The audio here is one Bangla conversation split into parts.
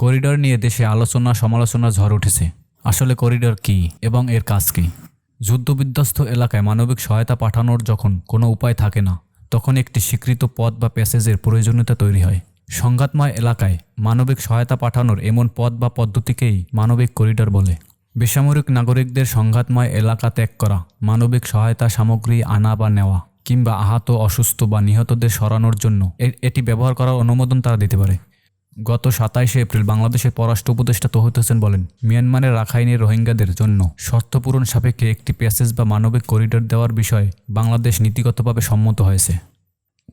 করিডর নিয়ে দেশে আলোচনা সমালোচনা ঝড় উঠেছে। আসলে করিডর কি এবং এর কাজ কি? যুদ্ধবিধ্বস্ত এলাকায় মানবিক সহায়তা পাঠানোর যখন কোনো উপায় থাকে না, তখন একটি স্বীকৃত পথ বা প্যাসেজের প্রয়োজনীয়তা তৈরি হয়। সংঘাতময় এলাকায় মানবিক সহায়তা পাঠানোর এমন পথ বা পদ্ধতিকেই মানবিক করিডর বলে। বেসামরিক নাগরিকদের সংঘাতময় এলাকা ত্যাগ করা, মানবিক সহায়তা সামগ্রী আনা বা নেওয়া কিংবা আহত, অসুস্থ বা নিহতদের সরানোর জন্য এটি ব্যবহার করার অনুমোদন তারা দিতে পারে। গত সাতাইশে এপ্রিল বাংলাদেশের পররাষ্ট্র উপদেষ্টা তহিদ হোসেন বলেন, মিয়ানমারের রাখাইনের রোহিঙ্গাদের জন্য শর্ত পূরণ সাপেক্ষে একটি প্যাসেজ বা মানবিক করিডর দেওয়ার বিষয়ে বাংলাদেশ নীতিগতভাবে সম্মত হয়েছে।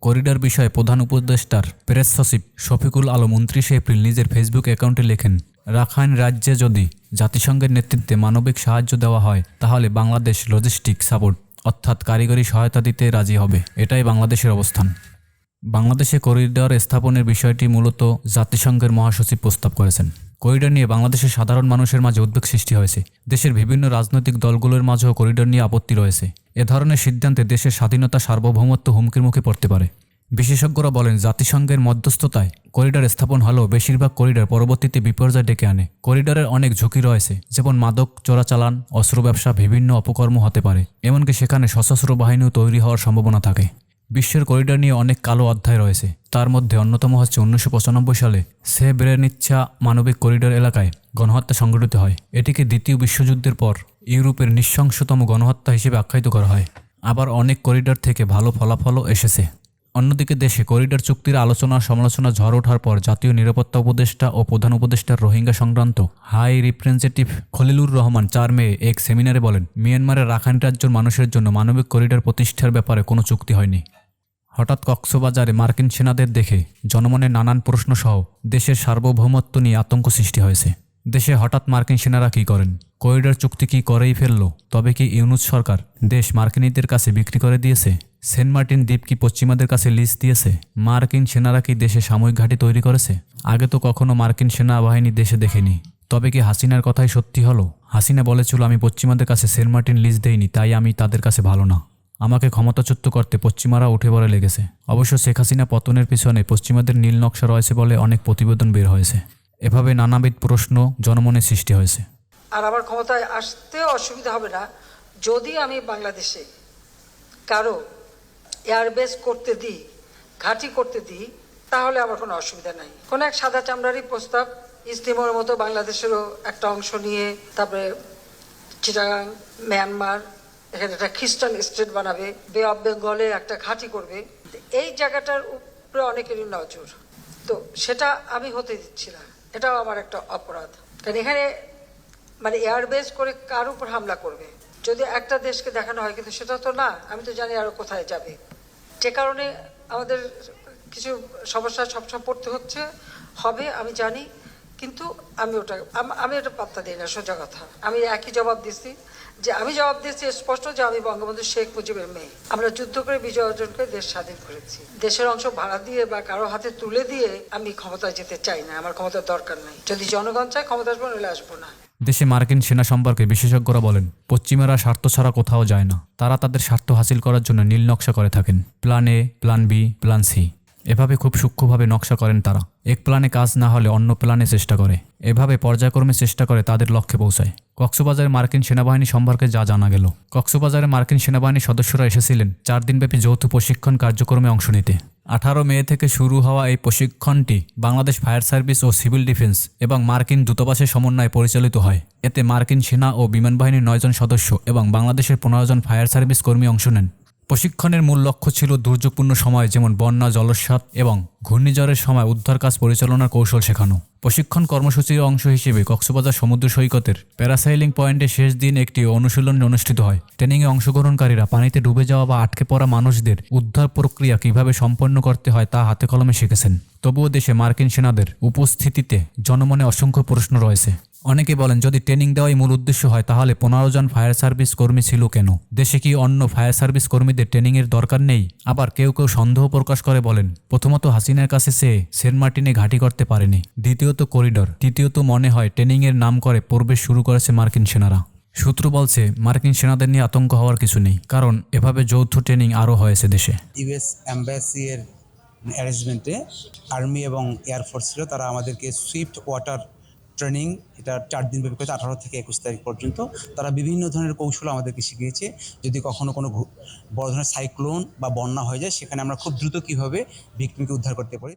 করিডর বিষয়ে প্রধান উপদেষ্টার প্রেস সচিব শফিকুল আলম উনত্রিশে এপ্রিল নিজের ফেসবুক অ্যাকাউন্টে লেখেন, রাখাইন রাজ্যে যদি জাতিসংঘের নেতৃত্বে মানবিক সাহায্য দেওয়া হয়, তাহলে বাংলাদেশ লজিস্টিক সাপোর্ট অর্থাৎ কারিগরি সহায়তা দিতে রাজি হবে। এটাই বাংলাদেশের অবস্থান। বাংলাদেশে করিডর স্থাপনের বিষয়টি মূলত জাতিসংঘের মহাসচিব প্রস্তাব করেছেন। করিডর নিয়ে বাংলাদেশের সাধারণ মানুষের মাঝে উদ্বেগ সৃষ্টি হয়েছে। দেশের বিভিন্ন রাজনৈতিক দলগুলোর মাঝেও করিডর নিয়ে আপত্তি রয়েছে। এ ধরনের সিদ্ধান্তে দেশের স্বাধীনতা সার্বভৌমত্ব হুমকির মুখে পড়তে পারে। বিশেষজ্ঞরা বলেন, জাতিসংঘের মধ্যস্থতায় করিডর স্থাপন হলেও বেশিরভাগ করিডর পরবর্তীতে বিপর্যয় ডেকে আনে। করিডরের অনেক ঝুঁকি রয়েছে, যেমন মাদক, চোরাচালান, অস্ত্র ব্যবসা, বিভিন্ন অপকর্ম হতে পারে, এমনকি সেখানে সশস্ত্র বাহিনীও তৈরি হওয়ার সম্ভাবনা থাকে। বিশ্বের করিডর নিয়ে অনেক কালো অধ্যায় রয়েছে। তার মধ্যে অন্যতম হচ্ছে উনিশশো পঁচানব্বই সালে সে ব্রেনিচ্ছা মানবিক করিডর এলাকায় গণহত্যা সংঘটিত হয়। এটিকে দ্বিতীয় বিশ্বযুদ্ধের পর ইউরোপের নৃশংসতম গণহত্যা হিসেবে আখ্যায়িত করা হয়। আবার অনেক করিডর থেকে ভালো ফলাফলও এসেছে। অন্যদিকে দেশে করিডর চুক্তির আলোচনা সমালোচনা ঝড় ওঠার পর জাতীয় নিরাপত্তা উপদেষ্টা ও প্রধান উপদেষ্টার রোহিঙ্গা সংক্রান্ত হাই রিপ্রেজেন্টেটিভ খলিলুর রহমান চার মে এক সেমিনারে বলেন, মিয়ানমারের রাখাইন রাজ্যের মানুষের জন্য মানবিক করিডর প্রতিষ্ঠার ব্যাপারে কোনো চুক্তি হয়নি। হঠাৎ কক্সবাজারে মার্কিন সেনাদের দেখে জনমনে নানান প্রশ্নসহ দেশের সার্বভৌমত্ব নিয়ে আতঙ্ক সৃষ্টি হয়েছে। দেশে হঠাৎ মার্কিন সেনারা কী করেন? করিডর চুক্তি কি করেই ফেলল? তবে কি ইউনুস সরকার দেশ মার্কিনীদের কাছে বিক্রি করে দিয়েছে? সেন্ট মার্টিন দ্বীপ কি পশ্চিমাদের কাছে লিজ দিয়েছে? মার্কিন সেনারা কি দেশে সাময়িক ঘাঁটি তৈরি করেছে? আগে তো কখনো মার্কিন সেনাবাহিনী দেশে দেখেনি। তবে কি হাসিনার কথাই সত্যি হলো? হাসিনা বলেছিল, আমি পশ্চিমাদের কাছে সেন্ট মার্টিন লিজ দেইনি, তাই আমি তাদের কাছে ভালো না। আমাকে ক্ষমতাচ্যুত করতে পশ্চিমারা উঠে পড়ে লেগেছে। অবশ্য শেখ হাসিনা পতনের পিছনে পশ্চিমাদের নীল নকশা রয়েছে বলে অনেক প্রতিবেদন বের হয়েছে। এভাবে নানাবিধ প্রশ্ন, জনমনে সৃষ্টি হয়েছে। আর আমার ক্ষমতায় আসতে অসুবিধা হবে না, যদি আমি বাংলাদেশে কারও এয়ারবেস করতে দিই, ঘাঁটি করতে দিই, তাহলে আমার কোনো অসুবিধা নাই। কোনো এক সাদা চামড়ারই প্রস্তাব ইস্তিমোর মতো বাংলাদেশেরও একটা অংশ নিয়ে, তারপরে চিটাগাং, মিয়ানমার, এখানে একটা খ্রিস্টান স্টেট বানাবে, বে অফ বেঙ্গলে একটা ঘাঁটি করবে। এই জায়গাটার উপরে অনেকেরই নজর। তো সেটা আমি হতে দিচ্ছি না। এটাও আমার একটা অপরাধ। কারণ এখানে মানে এয়ারবেস করে কার উপর হামলা করবে? যদি একটা দেশকে দেখানো হয়, কিন্তু সেটা তো না, আমি তো জানি আরও কোথায় যাবে। যে কারণে আমাদের কিছু সমস্যা সবসময় পড়তে হচ্ছে। হবে, আমি জানি, কিন্তু আমি ওটা আমি ওটা পাত্তা দিই না, সোজা কথা। আমি একই জবাব দিচ্ছি, যে আমি জবাব দিচ্ছি স্পষ্ট যে আমি বঙ্গবন্ধু শেখ মুজিবের মেয়ে। আমরা যুদ্ধ করে বিজয় অর্জন করে দেশ স্বাধীন করেছি। দেশের অংশ ভাড়া দিয়ে বা কারও হাতে তুলে দিয়ে আমি ক্ষমতায় যেতে চাই না, আমার ক্ষমতার দরকার নেই। যদি জনগণ চায় ক্ষমতা আসব, নইলে আসব না। দেশে মার্কিন সেনা সম্পর্কে বিশেষজ্ঞরা বলেন, পশ্চিমারা স্বার্থ ছাড়া কোথাও যায় না। তারা তাদের স্বার্থ হাসিল করার জন্য নীল নকশা করে থাকেন। Plan A, plan B, plan C. এভাবে খুব সূক্ষ্মভাবে নকশা করেন তারা। এক প্ল্যানে কাজ না হলে অন্য প্ল্যানে চেষ্টা করে। এভাবে পর্যায়ক্রমে চেষ্টা করে তাদের লক্ষ্যে পৌঁছায়। কক্সবাজারে মার্কিন সেনাবাহিনী সম্পর্কে যা জানা গেল। কক্সবাজারে মার্কিন সেনাবাহিনীর সদস্যরা এসেছিলেন চার দিনব্যাপী যৌথ প্রশিক্ষণ কার্যক্রমে অংশ নিতে। আঠারো মে থেকে শুরু হওয়া এই প্রশিক্ষণটি বাংলাদেশ ফায়ার সার্ভিস ও সিভিল ডিফেন্স এবং মার্কিন দূতাবাসের সমন্বয়ে পরিচালিত হয়। এতে মার্কিন সেনা ও বিমান বাহিনীর নয়জন সদস্য এবং বাংলাদেশের পনেরো জন ফায়ার সার্ভিস কর্মী অংশ নেন। প্রশিক্ষণের মূল লক্ষ্য ছিল দুর্যোগপূর্ণ সময়, যেমন বন্যা, জলোচ্ছ্বাস এবং ঘূর্ণিঝড়ের সময় উদ্ধার কাজ পরিচালনার কৌশল শেখানো। প্রশিক্ষণ কর্মসূচির অংশ হিসেবে কক্সবাজার সমুদ্র সৈকতের প্যারাসাইলিং পয়েন্টে শেষ দিন একটি অনুশীলন অনুষ্ঠিত হয়। ট্রেনিংয়ে অংশগ্রহণকারীরা পানিতে ডুবে যাওয়া বা আটকে পড়া মানুষদের উদ্ধার প্রক্রিয়া কীভাবে সম্পন্ন করতে হয় তা হাতে কলমে শিখেছেন। তবুও দেশে মার্কিন সেনাদের উপস্থিতিতে জনমনে অসংখ্য প্রশ্ন রয়েছে। অনেকে বলেন, যদি ট্রেনিং দেওয়াই মূল উদ্দেশ্য হয়, তাহলে পনেরো জন ফায়ার সার্ভিস কর্মী ছিল কেন? দেশে কি অন্য ফায়ার সার্ভিস কর্মীদের ট্রেনিং এর দরকার নেই? আবার কেউ কেউ সন্দেহ প্রকাশ করে বলেন, প্রথমত হাসিনার কাছে সে সেন্ট মার্টিনে ঘাঁটি করতে পারেনি। দ্বিতীয়ত করিডর তৃতীয়ত মনে হয় ট্রেনিং এর নাম করে প্রবেশ শুরু করেছে মার্কিন সেনারা। সূত্র বলছে, মার্কিন সেনাদের নিয়ে আতঙ্ক হওয়ার কিছু নেই, কারণ এভাবে যৌথ ট্রেনিং আরও হয়েছে দেশে। ইউএস অ্যাম্বাসি এর অ্যারেঞ্জমেন্টে আর্মি এবং এয়ারফোর্স ছিল, তারা আমাদেরকে সুইফট ওয়াটার ট্রেনিং এটা চার দিন ব্যাপী করেছে আঠারো থেকে একুশ তারিখ পর্যন্ত। তারা বিভিন্ন ধরনের কৌশল আমাদেরকে শিখিয়েছে। যদি কখনো কোনো বড় ধরনের সাইক্লোন বা বন্যা হয়ে যায়, সেখানে আমরা খুব দ্রুত কীভাবে ভিক্টিমকে উদ্ধার করতে পারি।